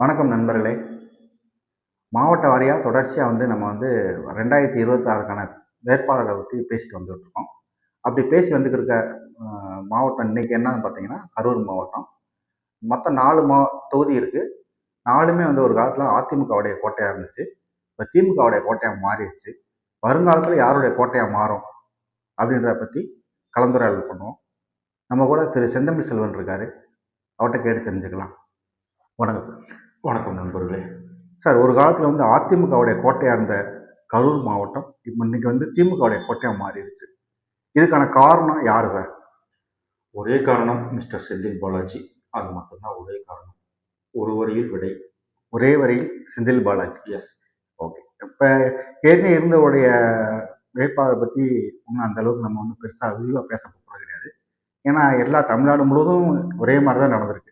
வணக்கம் நண்பர்களே. மாவட்ட வாரியாக தொடர்ச்சியாக வந்து நம்ம வந்து ரெண்டாயிரத்தி இருபத்தாறுக்கான வேட்பாளரை பற்றி பேசிட்டு வந்துட்டு இருக்கோம் அப்படி பேசி வந்துக்கிருக்க மாவட்டம் இன்னைக்கு என்னன்னு பார்த்தீங்கன்னா கரூர் மாவட்டம். மொத்தம் நாலு மா தொகுதி இருக்குது நாலுமே வந்து ஒரு காலத்தில் அதிமுகவுடைய கோட்டையாக இருந்துச்சு. இப்போ திமுகவுடைய கோட்டையாக மாறிடுச்சு. வருங்காலத்தில் யாருடைய கோட்டையாக மாறும் அப்படின்றத பற்றி கலந்துரையாடல் பண்ணுவோம். நம்ம கூட திரு செந்தமிழ் செல்வன் இருக்காரு. அவர்கிட்ட கேட்டு தெரிஞ்சுக்கலாம். வணக்கம் சார். வணக்கம் நண்பர்களே. சார் ஒரு காலத்தில் வந்து அதிமுகவுடைய கோட்டையாக இருந்த கரூர் மாவட்டம் இப்போ இன்னைக்கு வந்து திமுகவுடைய கோட்டையாக மாறிடுச்சு. இதுக்கான காரணம் யார் சார்? ஒரே காரணம் மிஸ்டர் செந்தில் பாலாஜி. அது மட்டும்தான் ஒரே காரணம். ஒரு வரியில் விடை. ஒரே வரையில் செந்தில் பாலாஜி. S okay. இப்போ ஏற்கனவே இருந்தவருடைய வேட்பாளரை பற்றி ஒன்றும் அந்த அளவுக்கு நம்ம ஒன்றும் பெருசாக விரிவாக பேச போகிறது கிடையாது. ஏன்னா எல்லா தமிழ்நாடு முழுவதும் ஒரே மாதிரி தான் நடந்திருக்கு.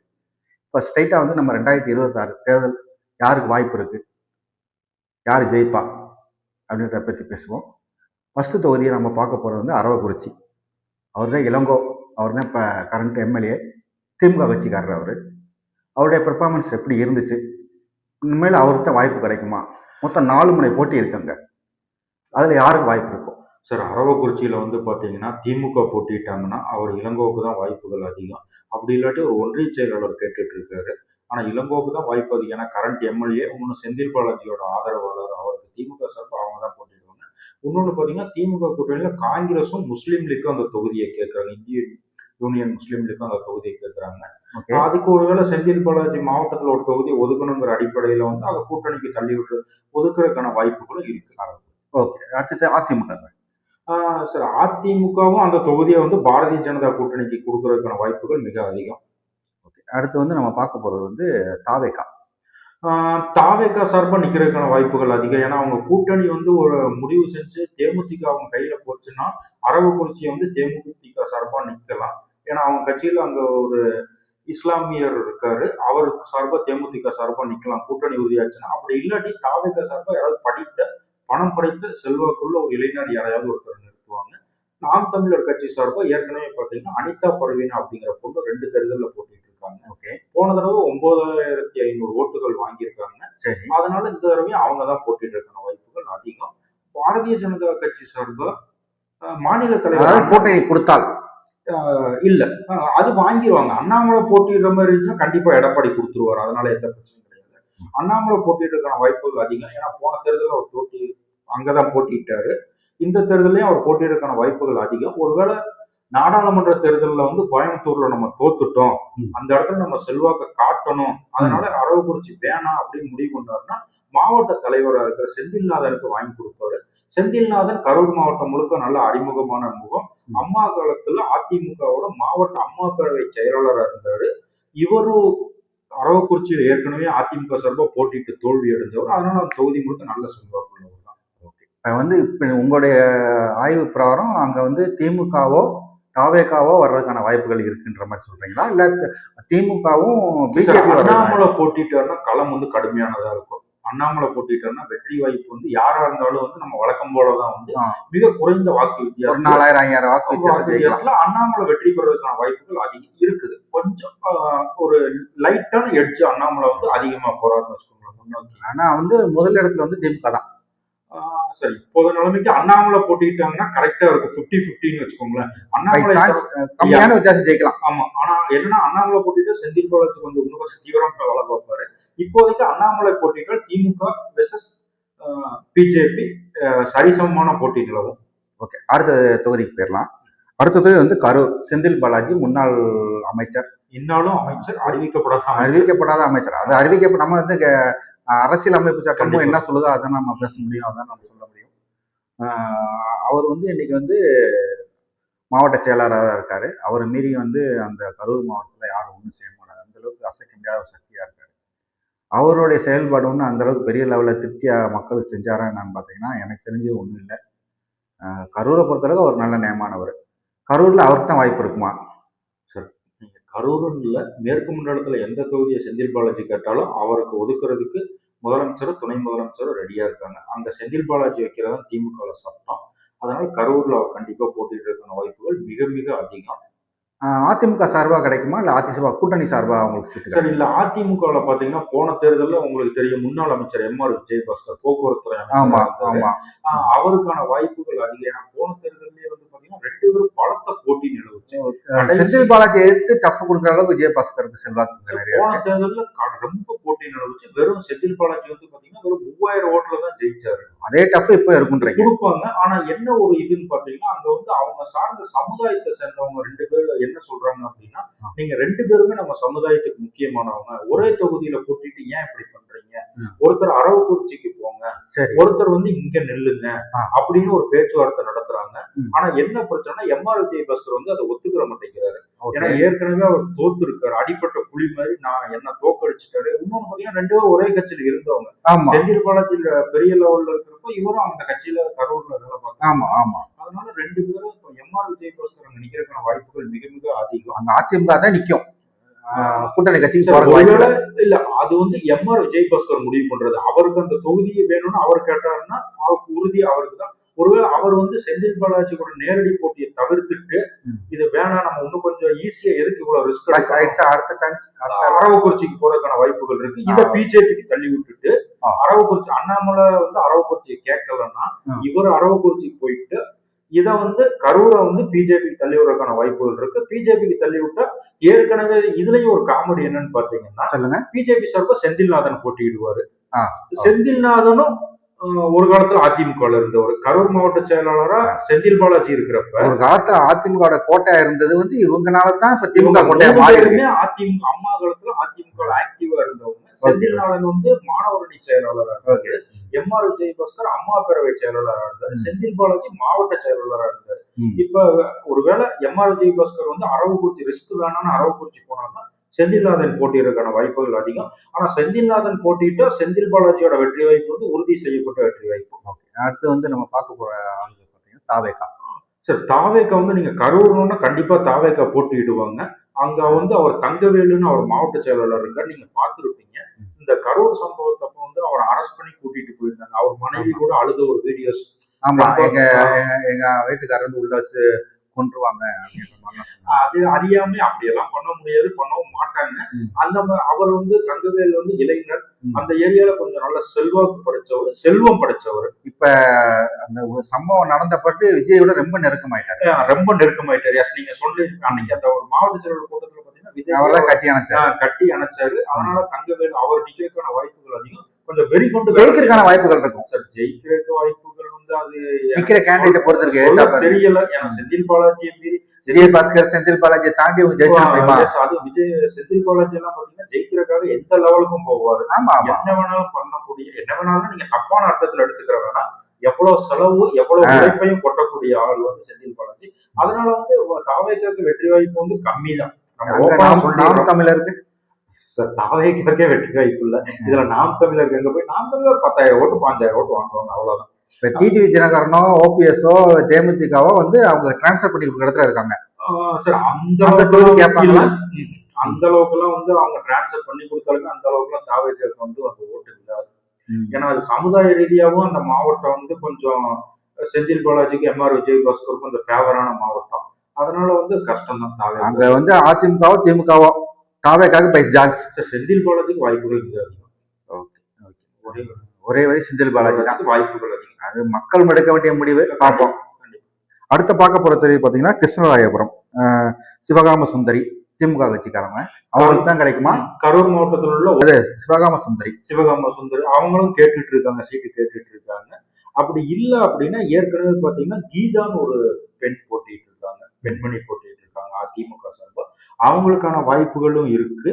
இப்போ ஸ்ட்ரைட்டாக வந்து நம்ம ரெண்டாயிரத்தி இருபத்தாறு தேர்தல் யாருக்கு வாய்ப்பு இருக்குது யார் ஜெயிப்பா? அப்படின்றத பற்றி பேசுவோம். ஃபஸ்ட்டு தொகுதியை நம்ம பார்க்க போகிறது வந்து அரவக்குறிச்சி. அவர் தான் இளங்கோ அவர் தான் இப்போ கரண்ட் எம்எல்ஏ திமுக கட்சிக்காரர் அவர். அவருடைய பெர்ஃபார்மன்ஸ் எப்படி இருந்துச்சு? இனிமேல் அவர்கிட்ட வாய்ப்பு கிடைக்குமா? மொத்தம் நாலு முனை போட்டி இருக்குங்க. அதில் யாருக்கு வாய்ப்பு இருக்கும் சார் அரவக்குறிச்சியில் வந்து பார்த்தீங்கன்னா திமுக போட்டிட்டாங்கன்னா அவர் இளங்கோவுக்கு தான் வாய்ப்புகள் அதிகம். அப்படி இல்லாட்டி ஒரு ஒன்றிய செயலாளர் கேட்டுட்டு இருக்காரு ஆனால் இளங்கோவுக்கு தான் வாய்ப்பு அதிகம். ஏன்னா கரண்ட் எம்எல்ஏ இன்னொன்று செந்தில் பாலாஜியோட ஆதரவாளர். அவருக்கு திமுக சார்பாக அவங்க தான் போட்டிடுவாங்க. இன்னொன்று பார்த்தீங்கன்னா திமுக கூட்டணியில் காங்கிரஸும் முஸ்லீம் லீக்கும் அந்த தொகுதியை கேட்குறாங்க இந்திய யூனியன் முஸ்லீம் லீக்கும் அந்த தொகுதியை கேட்குறாங்க அதுக்கு ஒருவேளை செந்தில் பாலாஜி மாவட்டத்தில் ஒரு தொகுதி ஒதுக்கணுங்கிற அடிப்படையில் வந்து அதை கூட்டணிக்கு தள்ளி விட்டு ஒதுக்குறதுக்கான வாய்ப்புகளும் இருக்கு. ஓகே. அடுத்தது அதிமுக சார் அதிமுகவும் அந்த தொகுதியை வந்து பாரதிய ஜனதா கூட்டணிக்கு கொடுக்கறதுக்கான வாய்ப்புகள் மிக அதிகம். ஓகே அடுத்து வந்து நம்ம பார்க்க போகிறது வந்து தாவேகா ஆஹ் தாவேகா சார்பாக நிற்கிறதுக்கான வாய்ப்புகள் அதிகம். ஏன்னா அவங்க கூட்டணி வந்து ஒரு முடிவு செஞ்சு தேமுதிக அவங்க கையில போச்சுன்னா அரவக்குறிச்சியை வந்து தேமுதிக சார்பாக நிற்கலாம் ஏன்னா அவங்க கட்சியில அங்க ஒரு இஸ்லாமியர் இருக்காரு. அவர் சார்பாக தேமுதிக சார்பாக நிற்கலாம் கூட்டணி உறுதியாச்சுன்னா. அப்படி இல்லாட்டி தாவேகா சார்பாக யாராவது படித்த பணம் படைத்த செல்வாக்குள்ள ஒரு இளைஞர் யாரையாவது ஒருத்தர் நிறுத்துவாங்க. நாம் தமிழர் கட்சி சார்பாக ஏற்கனவே பார்த்தீங்கன்னா அனிதா பர்வீனா அப்படிங்கிற பொண்ணு ரெண்டு தேர்தலில் போட்டிட்டு இருக்காங்க ஓகே. போன தடவை ஒன்பதாயிரத்தி ஐநூறு ஓட்டுகள் வாங்கியிருக்காங்க. சரி. அதனால இந்த தடவையும் அவங்க தான் போட்டிட்டு இருக்கான வாய்ப்புகள் அதிகம். பாரதிய ஜனதா கட்சி சார்பா அஹ், மாநில தலைவர் கூட்டணி கொடுத்தால்? இல்ல. அது வாங்கிடுவாங்க அண்ணாமலை போட்டிடுற மாதிரி இருந்துச்சுன்னா கண்டிப்பா எடப்பாடி கொடுத்துருவாரு. அதனால எந்த பிரச்சனையும் கிடையாது. அண்ணாமலை போட்டியிடுறதுக்கான வாய்ப்புகள் அதிகம். ஏன்னா போன தேர்தலில் அவர் போட்டி அங்கதான் போட்டியிட்டாரு. இந்த தேர்தலையும் அவர் போட்டியிடுறதுக்கான வாய்ப்புகள் அதிகம். ஒருவேளை நாடாளுமன்ற தேர்தலில் வந்து கோயம்புத்தூர்ல நம்ம தோத்துட்டோம். அந்த இடத்துல நம்ம செல்வாக்க காட்டணும். அதனால அரவக்குறிச்ி வேணாம் அப்படின்னு முடிவு பண்ணாருன்னா மாவட்ட தலைவராக இருக்கிற செந்தில்நாதனுக்கு வாங்கி கொடுப்பாரு. செந்தில்நாதன் கரூர் மாவட்டம் முழுக்க நல்ல அறிமுகமான முகம். அம்மா காலத்துல அதிமுகவோட மாவட்ட அம்மா பேரவை செயலாளராக இருந்தாரு. இவரும் அரவக்குறிச்சியில் ஏற்கனவே அதிமுக சார்பாக போட்டிட்டு தோல்வி அடைஞ்சவர். அதனால அந்த தொகுதி முழுக்க நல்ல செல்வாக்கு. இப்போ வந்து இப்போ உங்களுடைய ஆய்வு பிரகாரம் அங்கே வந்து திமுகவோ தாவேகாவோ வர்றதுக்கான வாய்ப்புகள் இருக்குன்ற மாதிரி சொல்றீங்களா? இல்ல திமுகவும் பிஜேபி அண்ணாமலை போட்டிட்டாருன்னா களம் வந்து கடுமையானதா இருக்கும். அண்ணாமலை போட்டிட்டாருன்னா வெற்றி வாய்ப்பு வந்து யாரா இருந்தாலும் வந்து நம்ம வழக்கம் போலதான் வந்து. மிக குறைந்த வாக்கு வித்தியாசம் நாலாயிரம் ஐயாயிரம் வாக்கு வித்தியாசம் வித்தியாசத்துல அண்ணாமலை வெற்றி பெறுவதற்கான வாய்ப்புகள் அதிகம் இருக்குது. கொஞ்சம் ஒரு லைட்டான எட்ஜ் அண்ணாமலை வந்து அதிகமா போறாருன்னு வச்சுக்கோங்களேன். ஆனா வந்து முதல் இடத்துல வந்து திமுக தான் சரி இப்போது நிலைமைக்கு அண்ணாமலை போட்டிட்டாங்கன்னா கரெக்டா இருக்கும். பிப்டி பிப்டின்னு வச்சுக்கோங்களேன். அண்ணாமலை வித்தியாசம் ஜெயிக்கலாம். ஆமா. ஆனா என்னன்னா அண்ணாமலை போட்டிட்டு செந்தில் பாலாஜி கொஞ்சம் இன்னும் கொஞ்சம் தீவிரமா வேலை பார்ப்பாரு. இப்போதைக்கு அண்ணாமலை போட்டிட்டால் திமுக வெர்சஸ் பிஜேபி சரிசமமான போட்டி நிலவும். ஓகே அடுத்த தொகுதிக்கு போயிடலாம். அடுத்தது வந்து கரூர் செந்தில் பாலாஜி முன்னாள் அமைச்சர். இன்னாலும் அமைச்சர் அறிவிக்கப்படாத. அறிவிக்கப்படாத அமைச்சர். அது அறிவிக்கப்ப நம்ம வந்து அரசியல் அமைப்பு சட்டமும். என்ன சொல்லுதோ அதான் நம்ம பேச முடியும் அதான் நம்ம சொல்ல முடியும். அவர் வந்து இன்னைக்கு வந்து மாவட்ட செயலாளராக இருக்காரு. அவர் மீறி வந்து அந்த கரூர் மாவட்டத்தில் யாரும் ஒன்றும் செய்ய மாட்டாங்க அந்த அளவுக்கு அசைக்க முடியாத ஒரு சக்தியா இருக்காரு. அவருடைய செயல்பாடு ஒன்றும் அந்த அளவுக்கு பெரிய லெவலில் திருப்தியா மக்களுக்கு செஞ்சாரா என்னன்னு பார்த்தீங்கன்னா எனக்கு தெரிஞ்சு ஒன்றும் இல்லை. கரூரை பொறுத்தளவுக்கு அவர் நல்ல நியமானவர். கரூர்ல அவருக்கு தான் வாய்ப்பு இருக்குமா? கரூர்னு இல்ல மேற்கு மண்டலத்துல எந்த தொகுதியை செந்தில் பாலாஜி கேட்டாலும் அவருக்கு ஒதுக்குறதுக்கு முதலமைச்சரும் துணை முதலமைச்சரும் ரெடியா இருக்காங்க அங்க செந்தில் பாலாஜி வைக்கிறதா திமுக சட்டம் அதனால கரூர்ல அவர் கண்டிப்பா போட்டிட்டு வாய்ப்புகள் மிக மிக அதிகம் அதிமுக சார்பா கிடைக்குமா இல்ல அதிமுக கூட்டணி சார்பா அவங்களுக்கு சீட்டு சார் இல்ல அதிமுகவில் பாத்தீங்கன்னா போன தேர்தல்ல உங்களுக்கு தெரியும் முன்னாள் அமைச்சர் எம் ஆர் விஜயபாஸ்கர் போக்குவரத்து துறை கிடைக்கும்? ஆமா அமைச்சரா இருந்தாரு. ஆமா ஆஹ் அவருக்கான வாய்ப்புகள் அதிகம் ஏன்னா போன தேர்தலே வந்து பாத்தீங்கன்னா ரெண்டு பேரும் பலத்த போட்டி நிலவுச்சு செந்தில் பாலாஜி எடுத்து டஃப் கொடுக்குற அளவுக்கு விஜயபாஸ்கருக்கு செல்வாக்கு நிறைய போன. தேர்தல்ல ரொம்ப போட்டி நிலவுச்சு வெறும் செந்தில் பாலாஜி வந்து பாத்தீங்கன்னா வெறும் மூவாயிரம் ஓட்டுல தான் ஜெயிச்சாரு அதே டஃப் இப்போ இருக்குன்றீங்க கொடுப்பாங்க ஆனா என்ன ஒரு இதுன்னு பாத்தீங்கன்னா அங்க வந்து அவங்க சார்ந்த சமுதாயத்தை சேர்ந்தவங்க ரெண்டு பேர் என்ன சொல்றாங்க அப்படின்னா. நீங்க ரெண்டு பேருமே நம்ம சமுதாயத்துக்கு முக்கியமானவங்க ஒரே தொகுதியில போட்டிட்டு ஏன் இப்படி பண்றீங்க. ஒருத்தர் அரவக்குறிச்சிக்கு போங்க ஒருத்தர் வந்து இங்க நில்லுங்க. அப்படின்னு ஒரு பேச்சுவார்த்தை நடத்துறாங்க. ஆனா என்ன பிரச்சனை எம் ஆர் விஜயபாஸ்கர் வந்து அதை ஒத்துக்கிற மாட்டேங்கிறாரு. ஏன்னா ஏற்கனவே அவர் தோத்து இருக்காரு அடிப்பட்ட புலி மாதிரி நான் என்ன தோக்கடிச்சிட்டாரு. இன்னொன்னு பாத்தீங்கன்னா ரெண்டு பேரும் ஒரே கட்சியில இருந்தவங்க. செந்தில் பாலாஜி பெரிய லெவல்ல இருக்கிறப்போ இவரும் அந்த கட்சியில கரூர்ல வேலை பார்க்கறாரு. ஆமா ஆமா. அதனால ரெண்டு பேரும் எம்ஆர் விஜயபாஸ்கர் அங்க நிக்கிறதுக்கான வாய்ப்புகள் மிக மிக அதிகம். அங்க அதிமுக தான் நிக்கும். கூட்டணி கட்சிக்கு சரி, போற வாய்ப்பு ஒருவேளை இல்ல. அது வந்து எம்ஆர் விஜயபாஸ்கர் முடிவு பண்றது அவருக்கு அந்த தொகுதியை வேணும்னு அவர் கேட்டாருன்னா அவருக்கு உறுதி அவருக்கு தான் ஒருவேளை அவர் வந்து செந்தில் பாலாஜி கூட நேரடி போட்டியை தவிர்த்துட்டு. இது வேணாம் நம்ம இன்னும் கொஞ்சம் ஈஸியா எதுக்கு இவ்வளவு ரிஸ்க் ஆயிடுச்சா அடுத்த சான்ஸ் அரவக்குறிச்சிக்கு போறதுக்கான வாய்ப்புகள் இருக்கு இதை. பிஜேபிக்கு தள்ளி விட்டுட்டு. அரவக்குறிச்சி அண்ணாமலை வந்து அரவக்குறிச்சியை கேட்கலன்னா. இவர் அரவக்குறிச்சிக்கு போயிட்டு இதை வந்து கரூரை வந்து பிஜேபிக்கு தள்ளி விடுறதுக்கான வாய்ப்புகள் இருக்கு. பிஜேபிக்கு தள்ளி விட்டா ஏற்கனவே இதுலயும் ஒரு காமெடி என்னன்னு பாத்தீங்கன்னா சொல்லுங்க. பிஜேபி சார்பா செந்தில்நாதன் போட்டியிடுவாரு. செந்தில்நாதனும் ஒரு காலத்துல அதிமுக இருந்தவர். கரூர் மாவட்ட செயலாளரா செந்தில் பாலாஜி இருக்கிறப்ப ஒரு காலத்துல அதிமுக கோட்டையா இருந்தது வந்து இவங்கனால தான் இப்ப திமுக கோட்டையா அதிமுக அம்மா காலத்துல அதிமுக ஆக்டிவா இருந்தவங்க. செந்தில்நாதன் வந்து மாணவரணி செயலாளரா ஓகே. இருந்தாரு எம் ஆர் விஜயபாஸ்கர் அம்மா பேரவை செயலாளரா இருந்தாரு. செந்தில் பாலாஜி மாவட்ட செயலாளரா இருந்தாரு. இப்ப ஒருவேளை எம் ஆர் விஜயபாஸ்கர் வந்து அரவக்குறிச்சி ரிஸ்க் வேணாம்னு அரவக்குறிச்சி போனாங்கன்னா செந்தில்நாதன் போட்டியிடறதுக்கான வாய்ப்புகள் அதிகம். ஆனா செந்தில்நாதன் போட்டியிட்டா செந்தில் பாலாஜியோட வெற்றி வாய்ப்பு வந்து உறுதி செய்யப்பட்ட வெற்றி வாய்ப்பு. ஓகே. அடுத்து வந்து நம்ம பார்க்க போற ஆளுங்க பாத்தீங்கன்னா தாவேகா. சார் தாவேக்கா வந்து நீங்க கரூர்னா கண்டிப்பா தாவேக்கா போட்டியிடுவாங்க. அங்க வந்து அவர் தங்கவேலுன்னு அவர் மாவட்ட செயலாளர் இருக்கார் நீங்க பார்த்துருப்பீங்க. இந்த கரூர் சம்பவத்தப்ப வந்து அவர் அரெஸ்ட் பண்ணி கூட்டிட்டு போயிருந்தாங்க. அவர் மனைவி கூட அழுத ஒரு வீடியோஸ் ஆமா எங்க எங்க- வீட்டுக்காரர் வந்து உள்ள வச்சு கொண்டுருவாங்க அப்படின்ற மாதிரிலாம் சொன்னாங்க. அது அறியாம அப்படியெல்லாம் பண்ண முடியாது பண்ணவும் மாட்டாங்க. அந்த அவர் வந்து தங்கவேல் வந்து இளைஞர். அந்த ஏரியால கொஞ்சம் நல்ல செல்வாக்கு படைச்சவர் செல்வம் படைச்சவர். இப்ப அந்த சம்பவம் நடந்தப்பட்டு விஜயோட ரொம்ப நெருக்கமாயிட்டாரு. ரொம்ப நெருக்கமாயிட்டாரு. Yes, நீங்க சொல்லி அன்னைக்கு அந்த ஒரு மாவட்ட செயலர் கூட்டத்துல பாத்தீங்கன்னா விஜய் அவர்தான் கட்டி அணைச்சாரு. கட்டி அணைச்சாரு. அதனால தங்கவேல் அவர் நிக்கிறதுக்கான வாய்ப்புகள் அதிகம். கொஞ்சம் வெறி கொண்டு ஜெயிக்கிறதுக்கான வாய்ப்புகள் இருக்கும். சார் ஜெயிக்கிறதுக்கு வாய்ப்புகள் வந்து அது நிக்கிற கேண்டிடேட் பொறுத்து இருக்கு. தெரியல. ஏன்னா செந்தில் பாலாஜியை மீறி விஜயபாஸ்கர் செந்தில் பாலாஜி தாண்டி அவங்க முடியுமா? அது விஜய் செந்தில் பாலாஜி எல்லாம் பாத்தீங்கன்னா ஜெயிக்கிறதுக்காக எந்த லெவலுக்கும் போவாரு. ஆமா என்ன வேணாலும் பண்ணக்கூடிய என்ன வேணாலும் நீங்க தப்பான அர்த்தத்துல எடுத்துக்கிற எவ்வளவு செலவு எவ்வளவு. உழைப்பையும் கொட்டக்கூடிய ஆள் வந்து செந்தில் பாலாஜி. அதனால வந்து தாவேக்காக்கு வெற்றி வாய்ப்பு வந்து கம்மி தான் தமிழருக்கு சார் தாவேக்காக்கே வெற்றி வாய்ப்பு இல்ல இதுல நாம் தமிழருக்கு எங்க போய் நாம் தமிழர் பத்தாயிரம் ஓட்டு பாஞ்சாயிரம் ஓட்டு வாங்குவாங்க அவ்வளவுதான். இப்ப டிடிவி தினகரனோ ஓபிஎஸ்ஓ தேமுதிகவோ வந்து அவங்க டிரான்ஸ்ஃபர் பண்ணி கொடுக்குற இடத்துல இருக்காங்க. சார் அந்த அந்த அளவுக்கு. கேட்பாங்களா? அந்த அளவுக்கு எல்லாம் வந்து அவங்க டிரான்ஸ்ஃபர் பண்ணி கொடுத்தாலுமே அந்த அளவுக்கு எல்லாம் தாவேக்காக்கு வந்து அந்த ஓட்டு இருக்காது ஏன்னா அது சமுதாய ரீதியாகவும் அந்த மாவட்டம் வந்து கொஞ்சம் செந்தில் பாலாஜிக்கு எம்ஆர் விஜயபாஸ்கர் கொஞ்சம் ஃபேவரான மாவட்டம். அதனால வந்து கஷ்டம் தான் தாவே அங்க வந்து அதிமுகவோ திமுகவோ தாவேக்காக பைஸ் ஜான்ஸ். செந்தில் பாலாஜிக்கு வாய்ப்புகள் ஓகே ஓகே. ஒரே ஒரே வரி செந்தில் பாலாஜி தான். வாய்ப்புகள் அதிகம். அது மக்கள் எடுக்க வேண்டிய முடிவு. பார்ப்போம். அடுத்த பார்க்க போற தெரிவு பாத்தீங்கன்னா கிருஷ்ணராயபுரம். சிவகாம சுந்தரி திமுக கட்சிக்காரங்க. அவங்களுக்கு தான் கிடைக்குமா? கரூர் மாவட்டத்தில் உள்ள சிவகாம சுந்தரி. சிவகாம சுந்தரி. அவங்களும் கேட்டுட்டு இருக்காங்க சீட்டு கேட்டுட்டு இருக்காங்க. அப்படி இல்ல அப்படின்னா ஏற்கனவே பாத்தீங்கன்னா கீதான்னு ஒரு பெண் போட்டிட்டு இருக்காங்க பெண்மணி போட்டிட்டு இருக்காங்க அதிமுக சார்பா. அவங்களுக்கான வாய்ப்புகளும் இருக்கு.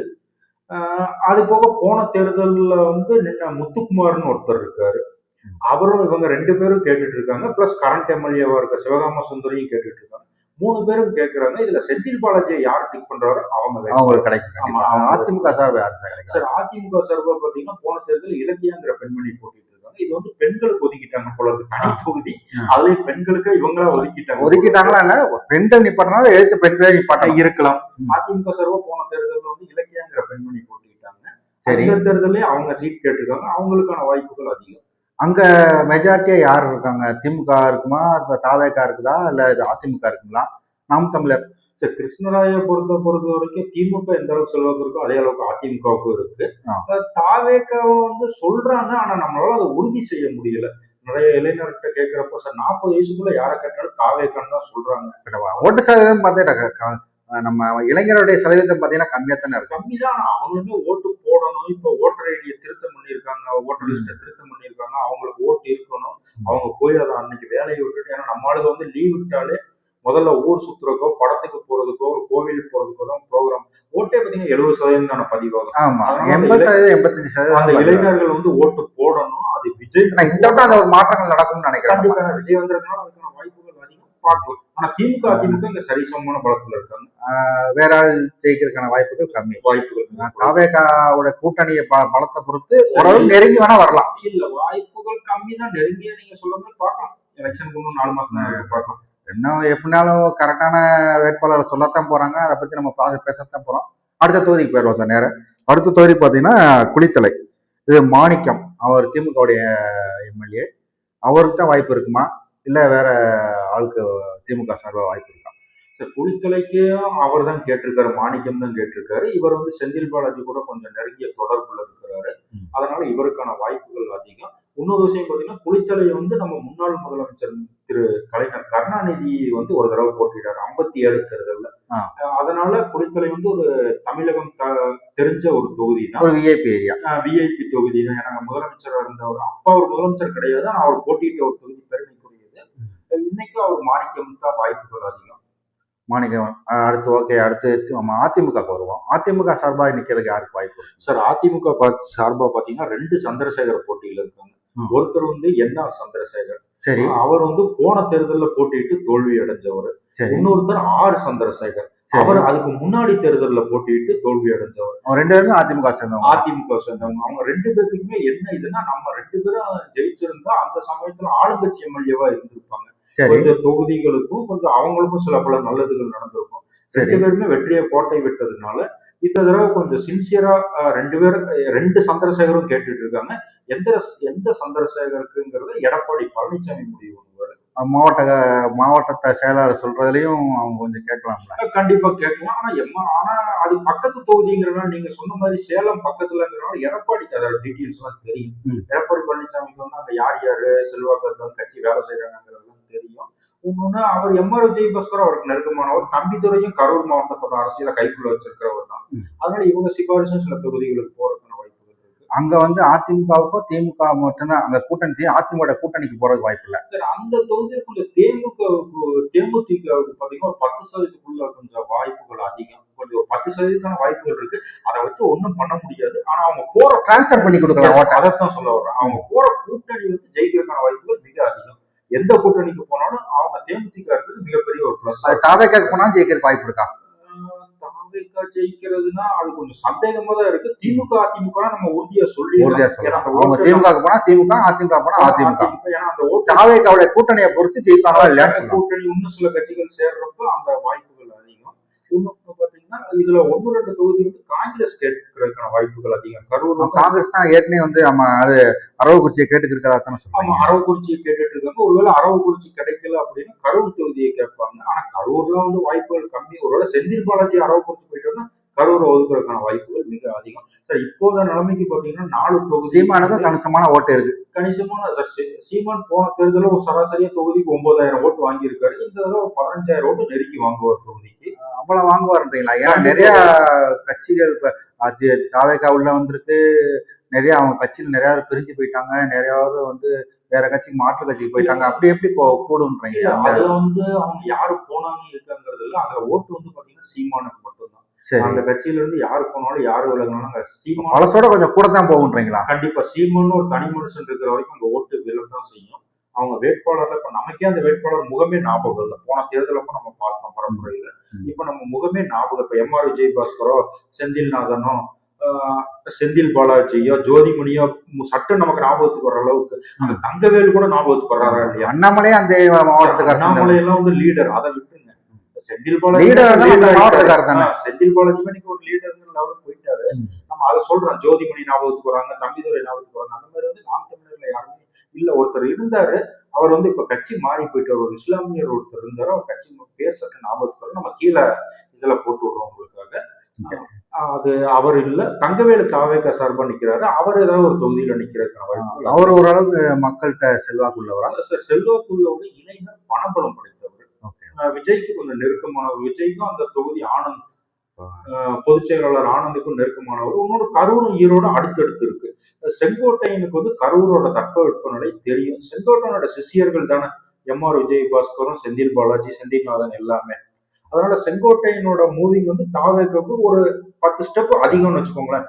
அது போக போன தேர்தல்ல வந்து நின்ன முத்துக்குமார்னு ஒருத்தர் இருக்காரு. அவரும் இவங்க ரெண்டு பேரும் கேட்டுட்டு இருக்காங்க. பிளஸ் கரண்ட் எம்எல்ஏவா இருக்க சிவகாம சுந்தரியும் கேட்டுட்டு இருக்காங்க. மூணு பேரும் கேட்கறாங்க இதுல செந்தில் பாலாஜியை யார் டிக் பண்றாரோ அவங்க. அவங்களுக்கு கிடைக்கும் அதிமுக சார்பு சார் அதிமுக சார்பா பாத்தீங்கன்னா போன தேர்தல் இலக்கியாங்கிற பெண்மணி போட்டிட்டு இருக்காங்க இது வந்து பெண்களுக்கு ஒதுக்கிட்டாங்க போல இருக்கு. தனி தொகுதி. அதுலயும் பெண்களுக்கு இவங்களா ஒதுக்கிட்டாங்க. ஒதுக்கிட்டாங்களா இல்ல பெண்கள் நிப்பாட்டினாலும் எழுத்து பெண்களே நிப்பாட்டலாம் இருக்கலாம். அதிமுக சார்பா போன தேர்தல்ல வந்து இலக்கியாங்கிற பெண்மணி போட்டிட்டாங்க. சரி. தேர்தலே அவங்க சீட் கேட்டிருக்காங்க. அவங்களுக்கான வாய்ப்புகள் அதிகம். அங்க மெஜாரிட்டியா யார் இருக்காங்க? திமுக இருக்குமா? தாவேக்கா இருக்குதா? இல்ல இது அதிமுக இருக்குங்களா? நாம் தமிழர். சரி கிருஷ்ணராய பொறுத்த பொறுத்த வரைக்கும் திமுக எந்த அளவுக்கு செல்வாக்கு இருக்கோ அதே அளவுக்கு அதிமுகவுக்கும் இருக்கு. தாவேக்காவை வந்து சொல்றாங்க ஆனா நம்மளால அதை உறுதி செய்ய முடியல. நிறைய இளைஞர்கிட்ட கேட்கிறப்போ சார் நாற்பது வயசுக்குள்ள யாரை கேட்டாலும் தாவேக்கான்னு தான் சொல்றாங்க. ஓட்டு சதவீதம் பார்த்தீங்கன்னா நம்ம இளைஞருடைய சதவீதம் பார்த்தீங்கன்னா கம்மியாக தானே இருக்கு. கம்மி தான் அவங்களுமே ஓட்டு போடணும். இப்போ ஓட்டர் ஐடியை திருத்தம் பண்ணியிருக்காங்க ஓட்டர் லிஸ்ட்டை திருத்தம் பண்ணியிருக்காங்க அவங்களுக்கு ஓட்டு இருக்கணும். அவங்க போய் அதை அன்னைக்கு வேலையை விட்டுட்டு ஏன்னா நம்ம ஆளுங்க வந்து லீவ் விட்டாலே முதல்ல ஊர் சுத்துறதுக்கோ படத்துக்கு போறதுக்கோ ஒரு கோவிலுக்கு போறதுக்கோ தான் ப்ரோக்ராம் ஓட்டே பார்த்தீங்கன்னா எழுபது சதவீதம் தான பதிவாகும் ஆமா. எண்பது சதவீதம் எண்பத்தஞ்சு அந்த சதவீதம் இளைஞர்கள் வந்து ஓட்டு போடணும். அது விஜய் இந்த வட்டம் அந்த ஒரு மாற்றங்கள் நடக்கும்னு நினைக்கிறேன். கண்டிப்பா விஜய் வந்திருக்கனால அதுக்கான வாய்ப்புகள் அதிகம். பார்க்கலாம். ஆனா திமுக அதிமுக இங்க சரிசமமான பலத்துல இருக்காங்க. வேற ஆள் ஜெயிக்கிறதுக்கான வாய்ப்புகள் கம்மி. வாய்ப்புகள் காவேகாவோட கூட்டணியை பலத்தை பொறுத்து ஓரளவு நெருங்கி வேணா வரலாம். இல்ல வாய்ப்புகள் கம்மி தான். நெருங்கிய நீங்க மாதிரி பார்க்கலாம். எலெக்ஷனுக்கு இன்னும் நாலு மாசம் பார்க்கலாம். இன்னும் எப்படினாலும் கரெக்டான வேட்பாளரை சொல்லத்தான் போறாங்க. அதை பத்தி நம்ம பார்த்து பேசத்தான் போறோம். அடுத்த தொகுதிக்கு போயிடுவோம் சார் நேரம் அடுத்த தொகுதி பார்த்தீங்கன்னா குளித்தலை. இது மாணிக்கம் அவர் திமுகவுடைய எம்எல்ஏ. அவருக்கு தான் வாய்ப்பு இருக்குமா? இல்லை வேற ஆளுக்கு திமுக சார்பாக வாய்ப்பு இருக்கா? இந்த குளித்தலைக்கும் அவர் தான் கேட்டிருக்காரு மாணிக்கம் தான் கேட்டிருக்காரு. இவர் வந்து செந்தில் பாலாஜி கூட கொஞ்சம் நெருங்கிய தொடர்புல இருக்கிறாரு. அதனால இவருக்கான வாய்ப்புகள் அதிகம். இன்னொரு விஷயம் பார்த்தீங்கன்னா குளித்தலை வந்து நம்ம முன்னாள் முதலமைச்சர் திரு கலைஞர் கருணாநிதி வந்து ஒரு தடவை போட்டிட்டாரு ஐம்பத்தி ஏழு தேர்தல்ல. அதனால குளித்தலை வந்து ஒரு தமிழகம் தெரிஞ்ச ஒரு தொகுதி தான் ஒரு விஐபி ஏரியா விஐபி தொகுதி தான் ஏன்னா முதலமைச்சராக இருந்தவர் அப்பா அவர் முதலமைச்சர் கிடையாது அவர் போட்டியிட்ட ஒரு தொகுதி பெருமைக்குரியது. இன்னைக்கு அவர் மாணிக்கம் தான் வாய்ப்புகள் அதிகம். மாணிக்கம் அடுத்து ஓகே அடுத்து நம்ம அதிமுகக்கு வருவோம். அதிமுக சார்பாக நிக்கிறதுக்கு யாருக்கு வாய்ப்பு சார் அதிமுக பா- சார்பா பாத்தீங்கன்னா ரெண்டு சந்திரசேகர் போட்டியில இருக்காங்க. ஒருத்தர் வந்து என் ஆர் சந்திரசேகர். சரி. அவர் வந்து போன தேர்தல்ல போட்டியிட்டு தோல்வி அடைஞ்சவர். இன்னொருத்தர் ஆர் சந்திரசேகர். அவர் அதுக்கு முன்னாடி தேர்தல்ல போட்டியிட்டு தோல்வி அடைஞ்சவர். ரெண்டு பேருமே அதிமுக சேர்ந்தவங்க. அதிமுக சேர்ந்தவங்க. அவங்க ரெண்டு பேருக்குமே என்ன இதுன்னா நம்ம ரெண்டு பேரும் ஜெயிச்சிருந்தா அந்த சமயத்துல ஆளுங்கட்சி எம்எல்ஏவா இருந்திருப்பாங்க. கொஞ்சம் தொகுதிகளுக்கும் கொஞ்சம் அவங்களுக்கும் சில பல நல்லதுகள் நடந்திருக்கும். ரெண்டு பேருமே வெற்றியை கோட்டை விட்டதுனால இந்த தடவை கொஞ்சம் சின்சியரா ரெண்டு பேரும் ரெண்டு சந்திரசேகரும் கேட்டுட்டு இருக்காங்க எந்த எந்த சந்திரசேகருக்குங்கிறத எடப்பாடி பழனிசாமி முடிவு பண்ணுவாரு. மாவட்ட மாவட்டத்தை செயலாளர் சொல்றதுலயும் அவங்க கொஞ்சம் கேட்கலாம்ல. அஹ், கண்டிப்பா கேட்கலாம். ஆனா எம்மா ஆனா அது பக்கத்து தொகுதிங்கிறனால நீங்க சொன்ன மாதிரி சேலம் பக்கத்துலங்கிறனால எடப்பாடிக்கு அதோட டீட்டெயில்ஸ் எல்லாம் தெரியும். எடப்பாடி பழனிசாமிக்கு வந்து அங்க யார் யாரு செல்வாக்கு கட்சி வேலை செய்யறாங்கிறதெல்லாம் தெரியும். இன்னொன்னு அவர் எம்ஆர் விஜயபாஸ்கர் அவருக்கு நெருக்கமானவர் தம்பிதுரையும் கரூர் மாவட்டத்தோட அரசியல கைக்குள்ள வச்சிருக்கிறவர் தான். அதனால இவங்க சிபாரிசும் சில தொகுதிகளுக்கு போறதுக்கான வாய்ப்புகள் இருக்கு. அங்க வந்து அதிமுகவுக்கோ திமுக மட்டும்தான் அந்த கூட்டணி அதிமுக கூட்டணிக்கு போறதுக்கு வாய்ப்பு இல்ல. அந்த தொகுதியில கொஞ்சம் தேமுகவுக்கு தேமுதிகவுக்கு பாத்தீங்கன்னா ஒரு பத்து சதவீதத்துக்குள்ள கொஞ்சம் வாய்ப்புகள் அதிகம். கொஞ்சம் ஒரு பத்து சதவீதத்துக்கான வாய்ப்புகள் இருக்கு. அதை வச்சு ஒண்ணும் பண்ண முடியாது. ஆனா அவங்க போற டிரான்ஸ்ஃபர் பண்ணி கொடுக்கலாம் அதைத்தான் சொல்ல வர்றேன். அவங்க போற கூட்டணி வந்து ஜெயிக்கிறதுக்கான வாய்ப்புகள் மிக அதிகம். எந்த கூட்டணிக்கு போனாலும் அவங்க தேமுதிக இருக்கிறது மிகப்பெரிய ஒரு பிளஸ் அது தாவேக்காக்கு போனா ஜெயிக்கிறதுக்கு வாய்ப்பு இருக்கா? தாவேக்கா ஜெயிக்கிறதுனா அது கொஞ்சம் சந்தேகமா தான் இருக்கு. திமுக அதிமுக நம்ம உறுதியா சொல்லி உறுதியா சொல்லலாம் திமுக போனா திமுக அதிமுக போனா அதிமுக. ஏன்னா அந்த தாவேக்காவுடைய கூட்டணியை பொறுத்து ஜெயிப்பாங்களா சொல்லலாம். கூட்டணி இன்னும் சில கட்சிகள் சேர்றப்ப அந்த பாத்தீங்கன்னா இதுல ஒன்னு ரெண்டு தொகுதி வந்து காங்கிரஸ் கேட்கறதுக்கான வாய்ப்புகள் அதிகம். கரூர் காங்கிரஸ் தான் ஏற்கனவே வந்து நம்ம அது அரவக்குறிச்சியை கேட்டுக்கு இருக்கிறதா தானே ஆமா சொல்றாங்க அரவக்குறிச்சியை கேட்டுட்டு இருக்காங்க ஒருவேளை அரவக்குறிச்சி கிடைக்கல அப்படின்னா கரூர் தொகுதியை கேட்பாங்க. ஆனா கரூர்ல வந்து வாய்ப்புகள் கம்மி. ஒருவேளை செந்தில் பாலாஜி அரவக்குறிச்சி போயிட்டோம்னா கரூரை ஒதுக்குறதுக்கான வாய்ப்புகள் மிக அதிகம். சார் இப்போத நிலைமைக்கு பாத்தீங்கன்னா நாலு தொகுதி சீமானுக்கும் கணிசமான ஓட்டு இருக்கு. கணிசமான சார் சீமான் போன தேர்தலில் ஒரு சராசரியா தொகுதிக்கு ஒன்பதாயிரம் ஓட்டு வாங்கியிருக்காரு. இந்த தடவை பதினஞ்சாயிரம் ஓட்டு நெருக்கி வாங்குவார் தொகுதிக்கு அவ்வளவு வாங்குவாருன்றீங்களா ஏன்னா நிறைய கட்சிகள் இப்ப அது தாவேக்கா உள்ள வந்திருக்கு. நிறைய அவங்க கட்சியில் நிறைய பேர் பிரிஞ்சு போயிட்டாங்க. நிறைய பேர் வந்து வேற கட்சிக்கு மாற்று கட்சிக்கு போயிட்டாங்க. அப்படி எப்படி கூடுன்றீங்க அதுல வந்து அவங்க யாரு போனாங்க இருக்காங்கிறது இல்ல. அதுல ஓட்டு வந்து பாத்தீங்கன்னா சீமானுக்கு மட்டும்தான். சரி. அந்த கட்சியில இருந்து யாரு போனாலும் யாரு விலகினாலும் சீமான் பழசோட கொஞ்சம் கூட தான் போகுன்றீங்களா கண்டிப்பா. சீமான் ஒரு தனி மனுஷன் இருக்கிற வரைக்கும் அங்க ஓட்டு விழத்தான் செய்யும். அவங்க வேட்பாளர்ல இப்ப நமக்கே அந்த வேட்பாளர் முகமே ஞாபகம் இல்லை. போன தேர்தலப்ப நம்ம பார்த்தோம் பரம்பரையில. இப்ப நம்ம முகமே ஞாபகம் இப்ப எம் ஆர் விஜயபாஸ்கரோ செந்தில்நாதனோ செந்தில் பாலாஜியோ ஜோதிமணியோ சட்டம் நமக்கு ஞாபகத்துக்கு வர அளவுக்கு அந்த தங்கவேல் கூட ஞாபகத்துக்கு வர்றாரா இல்லையா? அண்ணாமலையே அந்த மாவட்டத்துக்காரர் அண்ணாமலை எல்லாம் வந்து லீடர் அதை விட்டுருங்க. செந்தில் பாலாஜி செந்தில் பாலாஜி இன்னைக்கு ஒரு லீடர்ங்கிற லெவலுக்கு போயிட்டாரு. நம்ம அதை சொல்றோம். ஜோதிமணி ஞாபகத்துக்கு வராங்க தம்பிதுரை ஞாபகத்துக்கு வராங்க. அந்த மாதிரி வந்து நாம் தமிழர்ல யாருமே இல்ல ஒருத்தர் இருந்தாரு அவர் வந்து இப்ப கட்சி மாறி போயிட்டு ஒரு இஸ்லாமியர் ஒருத்தர் இருந்தாரு அவர் கட்சி பேர் சற்று ஞாபகத்துக்கு. நம்ம கீழே இதுல போட்டு விடுறோம் உங்களுக்காக. அது அவர் இல்ல. தங்கவேலு தாவேக்கா சார்பா நிக்கிறாரு. அவர் ஏதாவது ஒரு தொகுதியில வாய்ப்பு அவர் ஓரளவுக்கு மக்கள்கிட்ட செல்வாக்கு உள்ளவரா சார் செல்வாக்குள்ளோட இளைஞர் பணபலம் படைத்தவர். விஜய்க்கு கொஞ்சம் நெருக்கமானவர் விஜய்க்கும் அந்த தொகுதி ஆனந்த் பொதுச் செயலாளர் ஆனந்துக்கும் நெருக்கமானவர். இன்னொரு கரூரும் ஈரோடும் அடுத்தடுத்து இருக்கு. செங்கோட்டையனுக்கு வந்து கரூரோட தட்பவெப்பநிலை தெரியும். செங்கோட்டையனோட சிஷியர்கள் தானே? எம் ஆர் விஜய் பாஸ்கரும் செந்தில் பாலாஜி செந்தில்நாதன் எல்லாமே. அதனால செங்கோட்டையனோட மூவிங் வந்து தாவேக்கு ஒரு பத்து ஸ்டெப் அதிகம்னு வச்சுக்கோங்களேன்.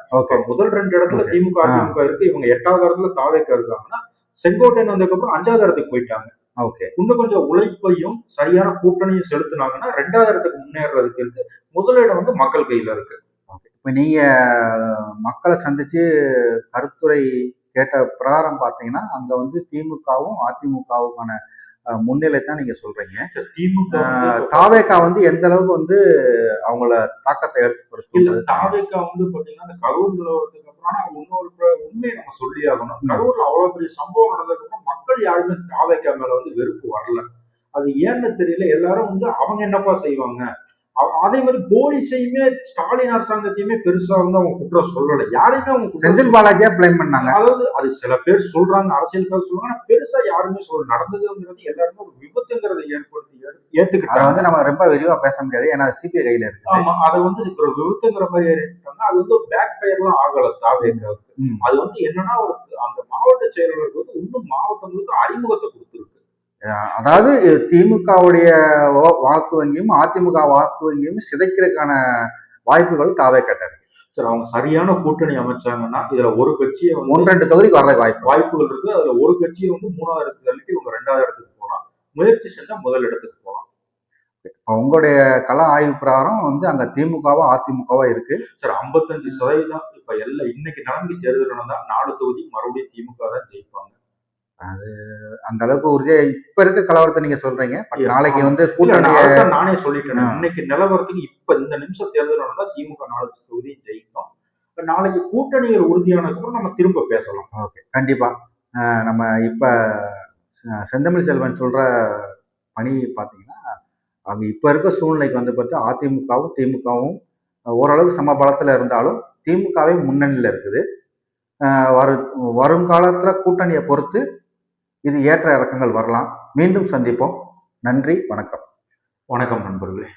முதல் ரெண்டு இடத்துல. திமுக அதிமுக இருக்கு. இவங்க எட்டாவது இடத்துல தாவேக்கா இருக்காங்கன்னா செங்கோட்டையன் வந்ததுக்கப்புறம் அஞ்சாவது இடத்துக்கு போயிட்டாங்க. ஓகே. இன்னும் கொஞ்சம் உழைப்பையும் சரியான கூட்டணியும் செலுத்துனாங்கன்னா ரெண்டாவது இடத்துக்கு முன்னேறதுக்கு இருக்கு முதலிடம் வந்து மக்கள் கையில இருக்கு. இப்போ நீங்க மக்களை சந்திச்சு கருத்துரை கேட்ட பிரகாரம் பார்த்தீங்கன்னா அங்க வந்து திமுகவும் அதிமுகவுக்கான அஹ், முன்னிலை தான் நீங்க சொல்றீங்க. வந்து தாவேகா வந்து எந்த அளவுக்கு வந்து அவங்கள தாக்கத்தை ஏற்படுத்தும் தாவேக்கா வந்து பாத்தீங்கன்னா அந்த கரூர் நிலவரத்துக்கு ஆனா இன்னொரு உண்மையை நம்ம சொல்லி ஆகணும். கரூர்ல அவ்வளவு பெரிய சம்பவம் நடந்ததுக்கு அப்புறம் மக்கள் யாருமே தாவேக்கா மேல வந்து வெறுப்பு வரல. அது ஏன்னு தெரியல. எல்லாரும் வந்து அவங்க என்னப்பா செய்வாங்க? அதே மாதிரி போலீஸையுமே ஸ்டாலின் அரசாங்கத்தையுமே பெருசா வந்து அவங்க குற்றம் சொல்லல. யாரையுமே அவங்க செந்தில் பாலாஜியா பிளேம் பண்ணாங்க. அதாவது அது சில பேர் சொல்றாங்க அரசியலுக்காக சொல்றாங்க ஆனா பெருசா யாருமே சொல்ல நடந்ததுங்கிறது எல்லாருமே ஒரு விபத்துங்கிறத ஏற்படுத்தி ஏத்துக்கிட்டாங்க. வந்து நம்ம ரொம்ப விரிவா பேச முடியாது ஏன்னா சிபிஐ கையில இருக்கு. ஆமா அதை வந்து ஒரு விபத்துங்கிற மாதிரி ஏறிட்டாங்க அது வந்து பேக் ஃபயர்லாம் ஆகல ம். அது வந்து என்னன்னா ஒரு அந்த மாவட்ட செயலாளருக்கு வந்து இன்னும் மாவட்டங்களுக்கு அறிமுகத்தை கொடுத்துருக்கு. அதாவது திமுகவுடைய வாக்கு வங்கியும் அதிமுக வாக்கு வங்கியும் சிதைக்கிறதுக்கான வாய்ப்புகள் தாவே கட்டாரு சரி அவங்க சரியான கூட்டணி அமைச்சாங்கன்னா இதுல ஒரு கட்சியை ஒன்று ரெண்டு தொகுதிக்கு வர்றதுக்கு வாய்ப்பு வாய்ப்புகள் இருக்கு. அதுல ஒரு கட்சியை வந்து மூணாவது இடத்துக்கு தள்ளிட்டு இவங்க ரெண்டாவது இடத்துக்கு போகலாம். முயற்சி செஞ்சா முதல் இடத்துக்கு போகலாம். உங்களுடைய கள ஆய்வு பிரகாரம் வந்து அங்க திமுகவா அதிமுகவா இருக்கு. சரி ஐம்பத்தஞ்சு சதவீதம் இப்ப எல்லாம் இன்னைக்கு நடந்து தேர்தல் நடந்தா நாலு தொகுதி மறுபடியும் திமுக தான் ஜெயிப்பாங்க. அந்த அளவுக்கு உறுதியா இப்ப இருக்க கலவரத்தை நீங்க சொல்றீங்க. பட் நாளைக்கு. வந்து கூட்டணி நான் சொல்லிட்டேன். இன்னைக்கு நிலவரத்துக்கு இப்ப இந்த நிமிஷம் தேர்தல் நடந்தா திமுக நாலு தொகுதி ஜெயிக்கும் நாளைக்கு கூட்டணிகள் உறுதியானதுக்கு நம்ம திரும்ப பேசலாம். ஓகே கண்டிப்பா. நம்ம இப்ப செந்தமிழ் செல்வன் சொல்ற பணி பார்த்தீங்கன்னா அங்க இப்ப இருக்க சூழ்நிலைக்கு வந்து பார்த்தா அதிமுகவும் திமுகவும் ஓரளவுக்கு சம பலத்துல இருந்தாலும் திமுகவே முன்னணியில் இருக்குது. அஹ் வரு வருங்காலத்துல கூட்டணியை பொறுத்து இது ஏற்ற இறக்கங்கள் வரலாம். மீண்டும் சந்திப்போம். நன்றி வணக்கம். வணக்கம் நண்பர்களே.